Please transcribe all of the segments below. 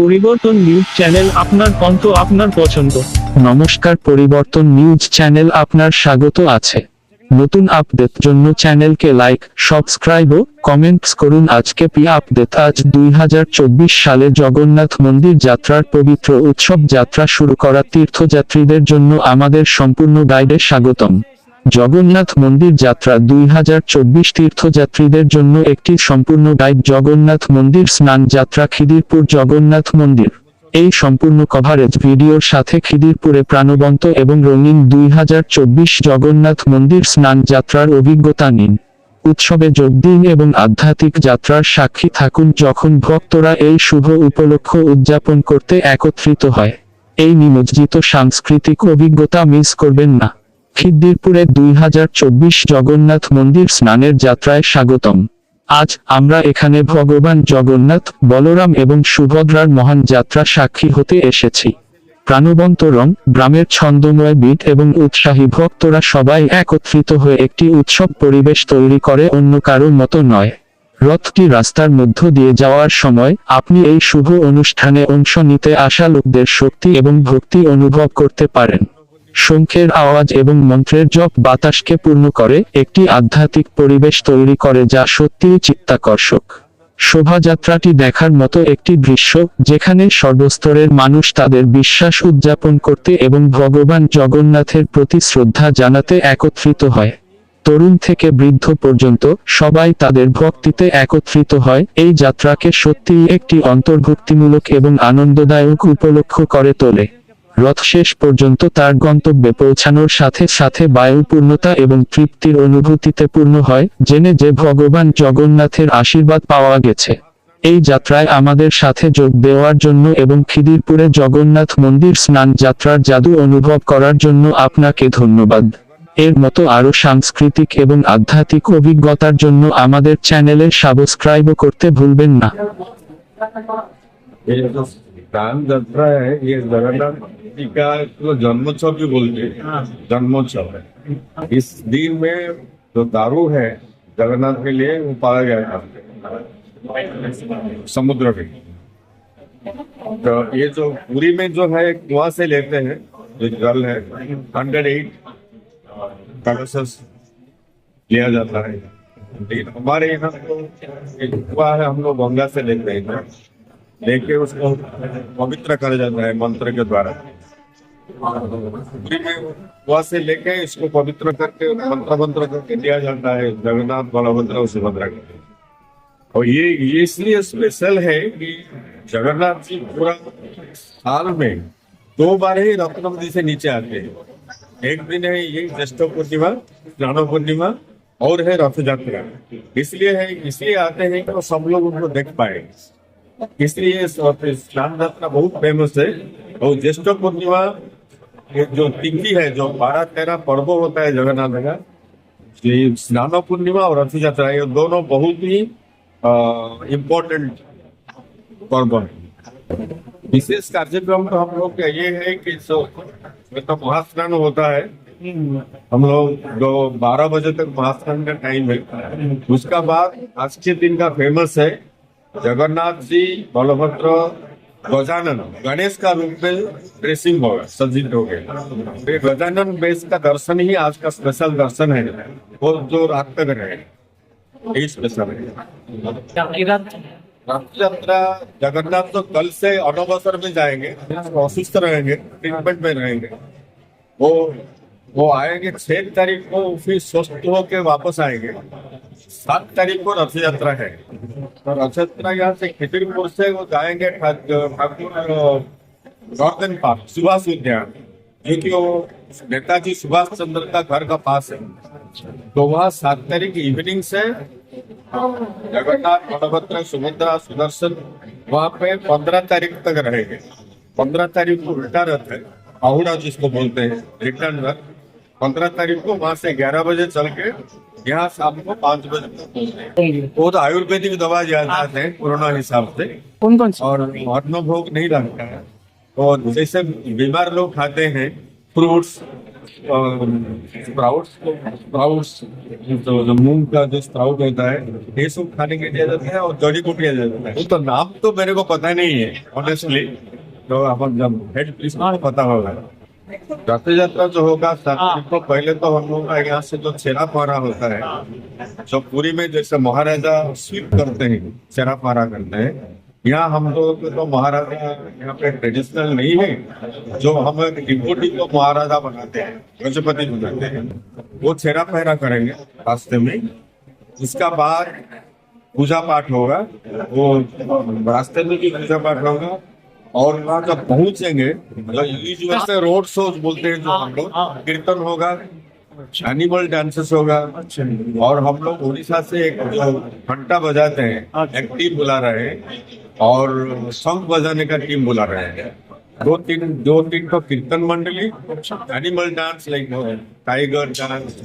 পরিবর্তন news channel আপনার কণ্ঠ আপনার পছন্দ। নমস্কার, পরিবর্তন নিউজ চ্যানেল আপনার স্বাগত আছে। নতুন আপডেট জন্য চ্যানেলকে লাইক, সাবস্ক্রাইব ও কমেন্টস করুন। আজকে পি আপডেট, আজ দুই হাজার চব্বিশ সালে জগন্নাথ মন্দির যাত্রার পবিত্র উৎসব যাত্রা শুরু করা তীর্থযাত্রীদের জন্য আমাদের সম্পূর্ণ গাইডে স্বাগতম। জগন্নাথ মন্দির যাত্রা দুই হাজার চব্বিশ তীর্থযাত্রীদের জন্য একটি সম্পূর্ণ গাইড জগন্নাথ মন্দির স্নান যাত্রা খিদিরপুর জগন্নাথ মন্দির। এই সম্পূর্ণ কভারেজ ভিডিওর সাথে খিদিরপুরে প্রাণবন্ত এবং রঙিন দুই হাজার চব্বিশ জগন্নাথ মন্দির স্নান যাত্রার অভিজ্ঞতা নিন। উৎসবে যোগ দিন এবং আধ্যাত্মিক যাত্রার সাক্ষী থাকুন যখন ভক্তরা এই শুভ উপলক্ষ উদযাপন করতে একত্রিত হয়। এই নিমজ্জিত সাংস্কৃতিক অভিজ্ঞতা মিস করবেন না। খিদ্দিরপুরে দুই হাজার চব্বিশ জগন্নাথ মন্দির স্নানের যাত্রায় স্বাগতম। আজ আমরা এখানে ভগবান জগন্নাথ, বলরাম এবং সুভদ্রার মহান যাত্রা সাক্ষী হতে এসেছি। প্রাণবন্ত রং, গ্রামের ছন্দময় বিট এবং উৎসাহী ভক্তরা সবাই একত্রিত হয়ে একটি উৎসব পরিবেশ তৈরি করে অন্য কারও মতো নয়। রথটি রাস্তার মধ্য দিয়ে যাওয়ার সময় আপনি এই শুভ অনুষ্ঠানে অংশ নিতে আসা লোকদের শক্তি এবং ভক্তি অনুভব করতে পারেন। শঙ্খের আওয়াজ এবং মন্ত্রের জপ বাতাসকে পূর্ণ করে, একটি আধ্যাত্মিক পরিবেশ তৈরি করে যা সত্যিই চিত্তাকর্ষক। শোভাযাত্রাটি দেখার মতো একটি দৃশ্য, যেখানে সর্বস্তরের মানুষ তাদের বিশ্বাস উদযাপন করতে এবং ভগবান জগন্নাথের প্রতি শ্রদ্ধা জানাতে একত্রিত হয়। তরুণ থেকে বৃদ্ধ পর্যন্ত সবাই তাদের ভক্তিতে একত্রিত হয়, এই যাত্রাকে সত্যিই একটি অন্তর্ভুক্তিমূলক এবং আনন্দদায়ক উপলক্ষ করে তোলে। রথ শেষ পর্যন্ত তার গন্তব্যে পৌঁছানোর সাথে সাথে বায়ু পূর্ণতা এবং তৃপ্তির অনুভূতিতে পূর্ণ হয়, জেনে যে ভগবান জগন্নাথের আশীর্বাদ পাওয়া গেছে। এই যাত্রায় আমাদের সাথে যোগ দেওয়ার জন্য এবং খিদিরপুরে জগন্নাথ মন্দির স্নান যাত্রার জাদু অনুভব করার জন্য আপনাকে ধন্যবাদ। এর মতো আরও সাংস্কৃতিক এবং আধ্যাত্মিক অভিজ্ঞতার জন্য আমাদের চ্যানেলে সাবস্ক্রাইব করতে ভুলবেন না। जो जगन्नाथ जी का जन्मोत्सव भी बोलते जन्मोत्सव है इस दिन में जो दारू है जगन्नाथ के लिए वो पाया गया था समुद्र में तो ये जो पूरी में जो है कुआँ से लेते हैं जो जल है हंड्रेड एट लिया जाता है लेकिन हमारे यहाँ तो कुआँ है हम लोग गंगा से लेते हैं लेके उसको पवित्र करा जाता है मंत्र के द्वारा। कुआ से लेके इसको पवित्र करके, मंत्र मंत्र करके दिया जाता है। जगन्नाथ बलभद्र सुभद्रा के और ये ये इसलिए स्पेशल है कि जगन्नाथ जी पूरा साल में दो बार ही रत्न रत्नवती से नीचे आते हैं। एक दिन है ये ज्येष्ठ पूर्णिमा स्नान पूर्णिमा, और है रथ यात्रा। इसलिए है, इसलिए आते हैं कि वो सब लोग उनको देख पाए। इसलिए स्नान बहुत फ़ेमस है। और ज्येष्ठ पूर्णिमा जो तिथि है, जो बारह, तेरह पर्व होता है जगन्नाथ का ये स्नान पूर्णिमा और रथ यात्रा ये दोनों बहुत ही इम्पोर्टेंट पर्व है। विशेष कार्यक्रम तो हम लोग का ये है कि में तो महास्नान होता है। हम लोग जो बारह बजे तक महास्नान का टाइम है। उसका बाद आज के दिन का फ़ेमस है। जगन्नाथ जी, बलभद्र, गजानन, गणेश का रूप में ड्रेसिंग होगा सज्जित हो ये गजानन बेस का दर्शन ही आज का स्पेशल दर्शन है। वो जो रात तक रहेगा यात्रा जगन्नाथ तो कल से अनवसर में जाएँगे असुस्थ रहेंगे ट्रीटमेंट में रहेंगे। वो वो आएँगे, छह तारीख को फिर स्वस्थ होके वापस आएँगे। सात तारीख को रथ यात्रा है। तो रथ यात्रा यहाँ से खिचड़ीपुर से वो जाएँगे ठाकुर पार्क, सुभाष उद्यान, जो कि वो नेताजी सुभाष चंद्र का घर का पास है। तो वहाँ सात तारीख इवनिंग से जगन्नाथ, बलभद्र, सुभद्रा, सुदर्शन, वहाँ पे पंद्रह तारीख तक रहेंगे। पंद्रह तारीख को उल्टा रथ है, आहुड़ा जिसको बोलते हैं, रिटर्न रथ। पंद्रह तारीख को वहाँ से ग्यारह बजे चल के यहाँ शाम को पाँच बजे वो तो आयुर्वेदिक दवा ज़्यादा है कोरोना हिसाब से। कौन कौन सी? और अन्न भोग नहीं लगता है। और जैसे बीमार लोग खाते हैं फ्रूट्स स्प्राउट्स स्प्राउट्स तो जो मूंग का जो स्प्राउट होता है ये सब खाने के लिए जाता है और जड़ी बूटियाँ जाता है। तो नाम तो मेरे को पता नहीं है ऑनेस्टली तो अपन जब हेड पुलिस पता होगा। रथ यात्रा जो होगा सात को पहले तो हम लोग का यहाँ से जो छेरा पारा होता है जो पूरी में जैसे महाराजा स्वीप करते हैं चेरा पारा करते हैं यहाँ हम लोग तो महाराजा यहाँ पे ट्रेडिशनल नहीं है जो हम डिपोटी को महाराजा बनाते हैं गजपति बनाते हैं वो छेरा पहरा करेंगे रास्ते में। इसका बाद पूजा पाठ होगा वो रास्ते में भी पूजा पाठ होगा और वहाँ जब पहुँचेंगे। मतलब रोड शोज़ बोलते हैं जो हम लोग। कीर्तन होगा एनिमल डांसेस होगा और हम लोग उड़ीसा से एक जो घंटा बजाते हैं। एक टीम बुला रहे हैं और शंख बजाने का टीम बुला रहे हैं। दो तीन दो तीन तो कीर्तन मंडली animal dance like tiger dance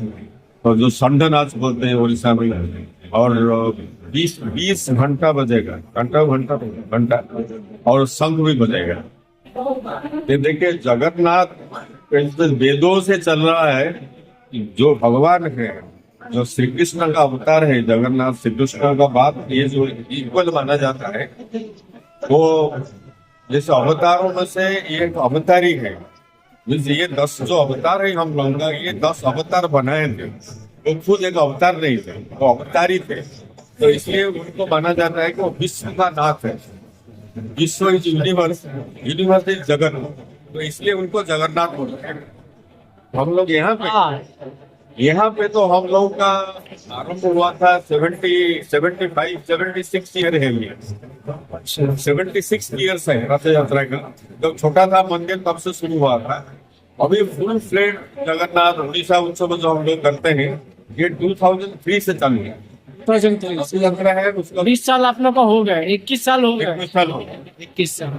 और जो संड नाच बोलते हैं उड़ीसा में। और बीस बीस घंटा बजेगा, घंटा घंटा घंटा, और शंख भी बजेगा। ये देखिए, जगन्नाथ वेदों से चल रहा है जो भगवान है, जो श्री कृष्ण का अवतार है, जगन्नाथ श्री कृष्ण का बात ये जो इक्वल माना जाता है, वो जैसे अवतारों में से ये अवतारी है ये दस जो अवतार है हम लोगों का ये दस अवतार बनाए थे, वो खुद एक अवतार नहीं थे, वो अवतारी थे। तो इसलिए उनको माना जाता है कि वो विश्व का नाथ है। विश्व is universe universe is Jagannath. तो इसलिए उनको जगन्नाथ बोलते हैं। हम लोग यहाँ पे यहाँ पे तो हम लोगों का आरंभ हुआ था seventy seventy five seventy six year है ये। सेवेंटी सिक्स ईयर्स है रथ यात्रा का। जब छोटा था मंदिर तब से शुरू हुआ था। अभी फुल फ्लेट जगन्नाथ उड़ीसा उत्सव जो हम लोग करते हैं ये 2003 से चल रहा है लग रहा है उसका बीस साल आप लोग का हो गया इक्कीस साल हो गया। इक्कीस साल हो गया। इक्कीस साल।